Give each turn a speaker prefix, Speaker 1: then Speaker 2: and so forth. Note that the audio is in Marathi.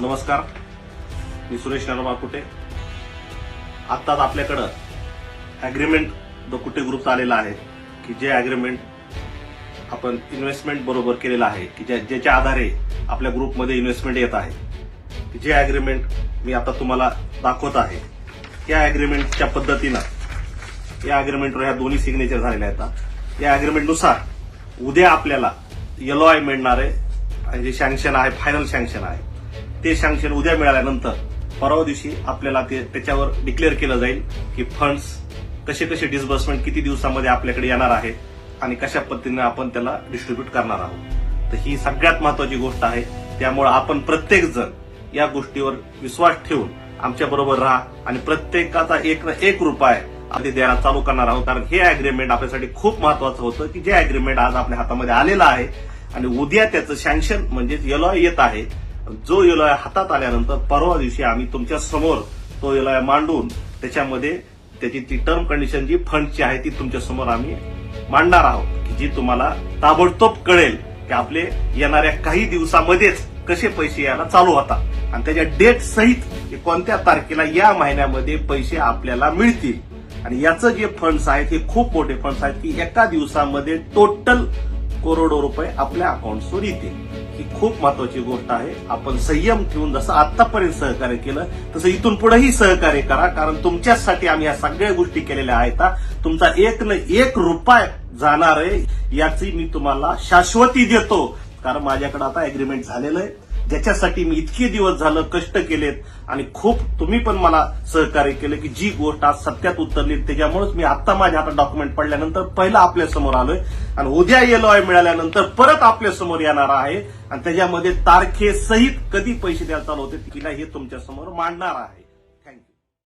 Speaker 1: नमस्कार. मी सुरेश नरमा कुटे आत्ताच आपल्याकडं ॲग्रीमेंट द कुटे ग्रुपचा आलेला आहे की जे ॲग्रीमेंट आपण इन्व्हेस्टमेंट बरोबर केलेलं आहे की ज्या ज्याच्या आधारे आपल्या ग्रुपमध्ये इन्व्हेस्टमेंट येत आहे. जे ॲग्रीमेंट मी आता तुम्हाला दाखवत आहे या ॲग्रीमेंटच्या पद्धतीनं या ॲग्रीमेंटवर ह्या दोन्ही सिग्नेचर झालेल्या आहेत. या ॲग्रीमेंटनुसार उद्या आपल्याला येलो आय मिळणार आहे आणि जे सँक्शन आहे फायनल सँक्शन आहे. ते सँक्शन उद्या मिळाल्यानंतर परवा दिवशी आपल्याला ते त्याच्यावर डिक्लेअर केलं जाईल की फंड्स कसे कसे डिस्बर्समेंट किती दिवसामध्ये आपल्याकडे येणार आहे आणि कशा पद्धतीने आपण त्याला डिस्ट्रीब्यूट करणार आहोत. तर ही सगळ्यात महत्वाची गोष्ट आहे. त्यामुळे आपण प्रत्येक जण या गोष्टीवर विश्वास ठेवून आमच्या बरोबर राहा आणि प्रत्येकाचा एक ना एक रुपये आधी द्यायला चालू करणार आहोत. कारण हे अग्रीमेंट आपल्यासाठी खूप महत्वाचं होतं की जे अग्रीमेंट आज आपल्या हातामध्ये आलेलं आहे आणि उद्या त्याचं सँक्शन म्हणजेच येलोय येत आहे जो येलोय हातात आल्यानंतर परवा दिवशी आम्ही तुमच्यासमोर तो येलोय मांडून त्याच्यामध्ये त्याची ती टर्म कंडिशन जी फंडची आहे ती तुमच्यासमोर आम्ही मांडणार आहोत की जी तुम्हाला ताबडतोब कळेल की आपले येणाऱ्या काही दिवसामध्येच कसे पैसे यायला चालू होतात. आणि त्याच्या डेट सहित कोणत्या तारखेला या महिन्यामध्ये पैसे आपल्याला मिळतील. आणि याचं जे फंड्स आहेत हे खूप मोठे फंड्स आहेत की एका दिवसामध्ये टोटल करोडो रुपये आपल्या अकाउंटवर येतील. ही खूप महत्वाची गोष्ट आहे. आपण संयम ठेवून जसं आतापर्यंत सहकार्य केलं तसं इथून पुढेही सहकार्य करा. कारण तुमच्यासाठी आम्ही या सगळ्या गोष्टी केलेल्या आहेत. तुमचा एक न एक रुपया जाणार आहे याची मी तुम्हाला शाश्वती देतो. कारण माझ्याकडे आता अग्रीमेंट झालेलं आहे. ज्याच्यासाठी मी इतके दिवस झालं कष्ट केलेत आणि खूप तुम्ही पण मला सहकार्य केलं की जी गोष्ट आज सत्यात उतरली त्याच्यामुळेच मी आता माझ्या हातात डॉक्युमेंट पडल्यानंतर पहिला आपल्यासमोर आलोय. आणि उद्या येलो आहे मिळाल्यानंतर परत आपल्यासमोर येणार आहे. आणि त्याच्यामध्ये तारखेसहित कधी पैसे द्यायला चालू होते तिला हे तुमच्यासमोर मांडणार आहे.